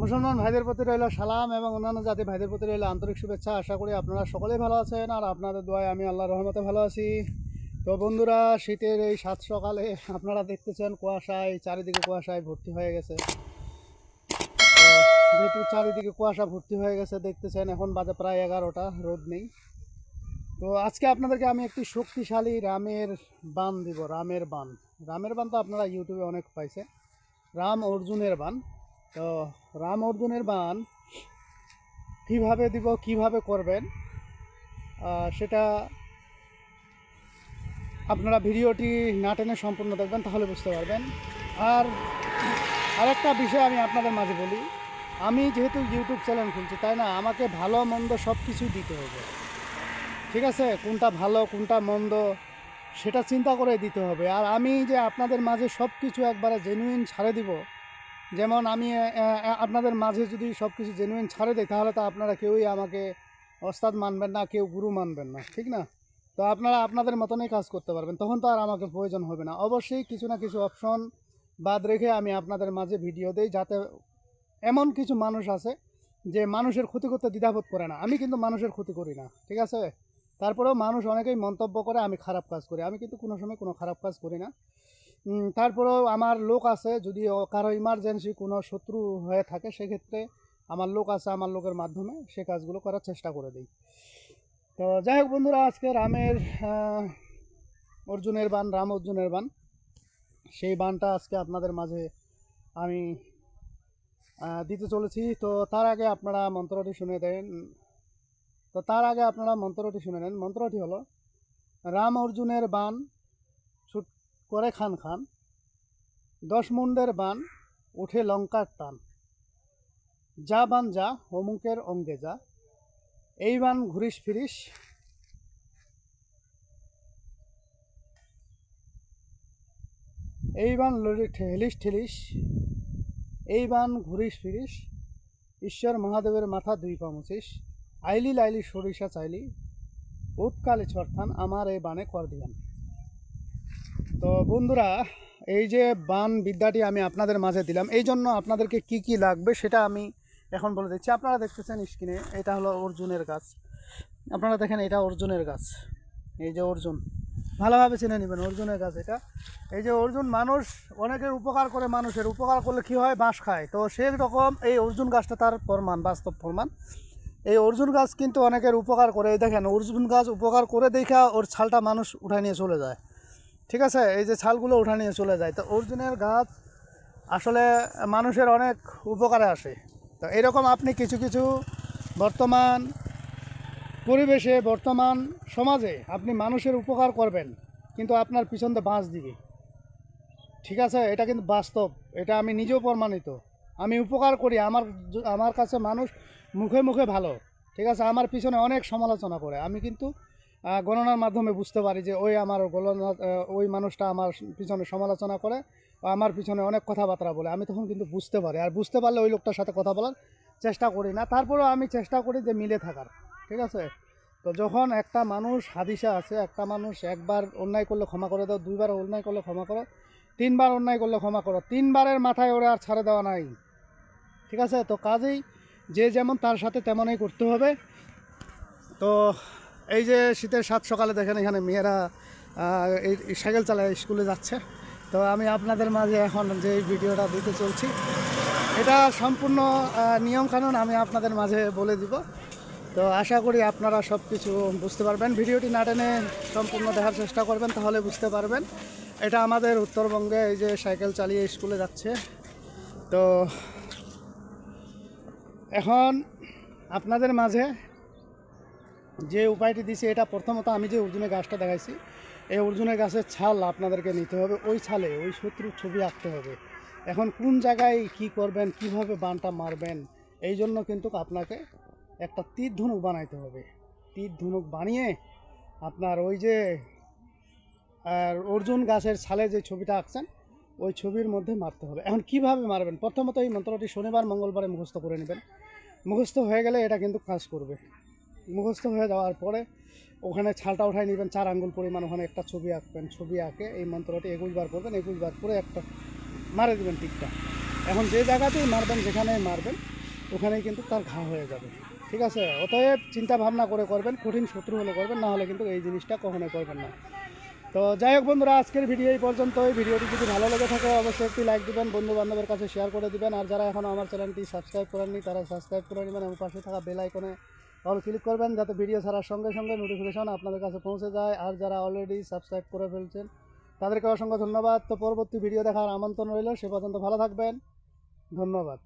মুসলমান ভাইদের প্রতি রইল সালাম এবং অন্যান্য জাতি ভাইদের প্রতি রইল আন্তরিক শুভেচ্ছা। আশা করি আপনারা সকলেই ভালো আছেন আর আপনাদের দোয়ায় আমি আল্লাহ রহমতে ভালো আছি। তো বন্ধুরা, শীতের এই সাত সকালে আপনারা দেখতেছেন কুয়াশায়, চারিদিকে কুয়াশায় ভর্তি হয়ে গেছে। যেহেতু চারিদিকে কুয়াশা ভর্তি হয়ে গেছে, দেখতেছেন এখন বাজে প্রায় এগারোটা, রোদ নেই। তো আজকে আপনাদেরকে আমি একটি শক্তিশালী রামের বান দিব, রামের বান। রামের বান তো আপনারা ইউটিউবে অনেক পাইছে রাম অর্জুনের বান। তো রাম অর্জুনের বান কীভাবে দিব, কীভাবে করবেন সেটা আপনারা ভিডিওটি না টেনে সম্পূর্ণ দেখবেন, তাহলে বুঝতে পারবেন। আর আরেকটা বিষয় আমি আপনাদের মাঝে বলি, আমি যেহেতু ইউটিউব চ্যানেল খুলছি, তাই না, আমাকে ভালো, মন্দ সব কিছুই দিতে হবে। ঠিক আছে? কোনটা ভালো, কোনটা মন্দ, সেটা চিন্তা করে দিতে হবে। আর আমি যে আপনাদের মাঝে সব কিছু একবারে জেনুইন ছাড়ে দিব যেমন আমি আপনাদের মাঝে যদি সব কিছু জেনুইন ছাড়ে দিই, তাহলে তো আপনারা কেউই আমাকে ওস্তাদ মানবেন না, কেউ গুরু মানবেন না, ঠিক না? তো আপনারা আপনাদের মতনই কাজ করতে পারবেন, তখন তো আর আমাকে প্রয়োজন হবে না। অবশ্যই কিছু না কিছু অপশন বাদ রেখে আমি আপনাদের মাঝে ভিডিও দিই, যাতে এমন কিছু মানুষ আছে যে মানুষের ক্ষতি করতে দ্বিধাবোধ করে না। আমি কিন্তু মানুষের ক্ষতি করি না, ঠিক আছে? তারপরেও মানুষ অনেকেই মন্তব্য করে, আমি খারাপ কাজ করি। আমি কিন্তু কোনো সময় কোনো খারাপ কাজ করি না। তারপরেও আমার লোক আছে, যদি কারও ইমার্জেন্সি কোনো শত্রু হয়ে থাকে, সেক্ষেত্রে আমার লোক আছে আমার লোকের মাধ্যমে সে কাজগুলো করার চেষ্টা করে দিই। তো যাই হোক বন্ধুরা, আজকে রামের অর্জুনের বান, রাম অর্জুনের বান, সেই বানটা আজকে আপনাদের মাঝে আমি দিতে চলেছি। তো তার আগে আপনারা মন্ত্রটি শুনে দেন। তো তার আগে আপনারা মন্ত্রটি শুনে নেন। মন্ত্রটি হলো, রাম অর্জুনের বান করে খান খান, দশ মুন্ডের বান উঠে লঙ্কার টান। যা বান যা, অমুকের অঙ্গে যা, এই বান ঘুরিস ফিরিস। এই বান লড়ি ঠেলিস ঠেলিস, এই বান ঘুরিস ফিরিস। ঈশ্বর মহাদেবের মাথা দুই পা আইলি লাইলি সরিষা চাইলি। উৎকালে ছর্থান, আমার এই বানে কর দিয়ান। তো বন্ধুরা, এই যে বান বিদ্যাটি আমি আপনাদের মাঝে দিলাম, এই জন্য আপনাদেরকে কি কি লাগবে সেটা আমি এখন বলে দিচ্ছি। আপনারা দেখতেছেন স্ক্রিনে, এটা হলো অর্জুনের গাছ। আপনারা দেখেন, এটা অর্জুনের গাছ। এই যে অর্জুন, ভালোভাবে চিনে নেবেন, অর্জুনের গাছ এটা। এই যে অর্জুন, মানুষ অনেকের উপকার করে মানুষের। উপকার করলে কী হয়? বাঁশ খায়। তো সেই রকম এই অর্জুন গাছটা তার প্রমাণ, বাস্তব প্রমাণ। এই অর্জুন গাছ কিন্তু অনেকের উপকার করে। দেখেন, অর্জুন গাছ উপকার করে দেখা ওর ছালটা মানুষ উঠায় নিয়ে চলে যায়। ঠিক আছে? এই যে ছালগুলো উঠা নিয়ে চলে যায়। তো অর্জুনের গাছ আসলে মানুষের অনেক উপকারে আসে। তো এরকম আপনি কিছু কিছু বর্তমান পরিবেশে, বর্তমান সমাজে আপনি মানুষের উপকার করবেন, কিন্তু আপনার পিছন দিয়ে বাঁশ দিবে। ঠিক আছে? এটা কিন্তু বাস্তব। এটা আমি নিজেও প্রমাণিত। আমি উপকার করি, আমার আমার কাছে মানুষ মুখে মুখে ভালো। ঠিক আছে? আমার পিছনে অনেক সমালোচনা করে। আমি কিন্তু গণনার মাধ্যমে বুঝতে পারি যে ওই আমার গণনা ওই মানুষটা আমার পিছনে সমালোচনা করে আমার পিছনে অনেক কথাবার্তা বলে। আমি তখন কিন্তু বুঝতে পারি। আর বুঝতে পারলে ওই লোকটার সাথে কথা বলার চেষ্টা করি না। তারপরেও আমি চেষ্টা করি যে মিলে থাকার। ঠিক আছে? তো যখন একটা মানুষ হাদিসা আছে, একটা মানুষ একবার অন্যায় করলে ক্ষমা করে দাও, দুইবার অন্যায় করলে ক্ষমা করো, তিনবার অন্যায় করলে ক্ষমা করো, তিনবারের মাথায় ওরা আর ছাড়ে দেওয়া নাই। ঠিক আছে? তো কাজেই যে যেমন তার সাথে তেমনই করতে হবে। তো এই যে শীতের সাত সকালে দেখেন এখানে মেয়েরা এই সাইকেল চালায় স্কুলে যাচ্ছে। তো আমি আপনাদের মাঝে এখন যে ভিডিওটা দিতে চলছি, এটা সম্পূর্ণ নিয়মকানুন আমি আপনাদের মাঝে বলে দিব। তো আশা করি আপনারা সব কিছু বুঝতে পারবেন। ভিডিওটি না টেনে সম্পূর্ণ দেখার চেষ্টা করবেন, তাহলে বুঝতে পারবেন। এটা আমাদের উত্তরবঙ্গে এই যে সাইকেল চালিয়ে স্কুলে যাচ্ছে। তো এখন আপনাদের মাঝে যে উপায়টি দিছি, এটা প্রথমত আমি যে অর্জুনের গাছটা দেখাইছি, এই অর্জুনের গাছের ছাল আপনাদেরকে নিতে হবে। ওই ছালে, ওই শত্রুর ছবি আঁকতে হবে। এখন কোন জায়গায় কি করবেন, কীভাবে বানটা মারবেন, এই জন্য কিন্তু আপনাকে একটা তীর ধনুক বানাইতে হবে। তীর ধনুক বানিয়ে আপনার ওই যে, আর অর্জুন গাছের ছালে যে ছবিটা আঁকছেন, ওই ছবির মধ্যে মারতে হবে। এখন কীভাবে মারবেন? প্রথমত এই মন্ত্রটি শনিবার, মঙ্গলবারে মুখস্থ করে নেবেন। মুখস্থ হয়ে গেলে এটা কিন্তু কাজ করবে। মুখস্থ হয়ে যাওয়ার পরে ওখানে ছালটা উঠাই নেবেন, চার আঙ্গুল পরিমাণ ওখানে একটা ছবি আঁকবেন, ছবি আঁকে এই মন্ত্রটি একুশ বার করবেন একুশ বার করে একটা মারে দেবেন টিকটা এখন যে জায়গাতেই মারবেন যেখানে মারবেন, ওখানেই কিন্তু তার ঘা হয়ে যাবে। ঠিক আছে? অতএব চিন্তা ভাবনা করে করবেন, কঠিন শত্রু হলে করবেন, না হলে কিন্তু এই জিনিসটা কখনোই করবেন না। তো যাই হোক বন্ধুরা, আজকের ভিডিও এই পর্যন্ত এই ভিডিওটি যদি ভালো লেগে থাকে, অবশ্যই একটি লাইক দিবেন বন্ধু বান্ধবের কাছে শেয়ার করে দিবেন। আর যারা এখনও আমার চ্যানেলটি সাবস্ক্রাইব করেননি, তারা সাবস্ক্রাইব করে নেবেন। এবং পাশে থাকা বেল আইকনে অল ক্লিক করবেন যাতে ভিডিও ছাড়ার সঙ্গে সঙ্গে নোটিফিকেশন আপনাদের কাছে পৌঁছে যায়। আর যারা অলরেডি সাবস্ক্রাইব করে ফেলছেন, তাদেরকে অসংখ্য ধন্যবাদ। তো পরবর্তী ভিডিও দেখার আমন্ত্রণ রইল, সে পর্যন্ত ভালো থাকবেন। ধন্যবাদ।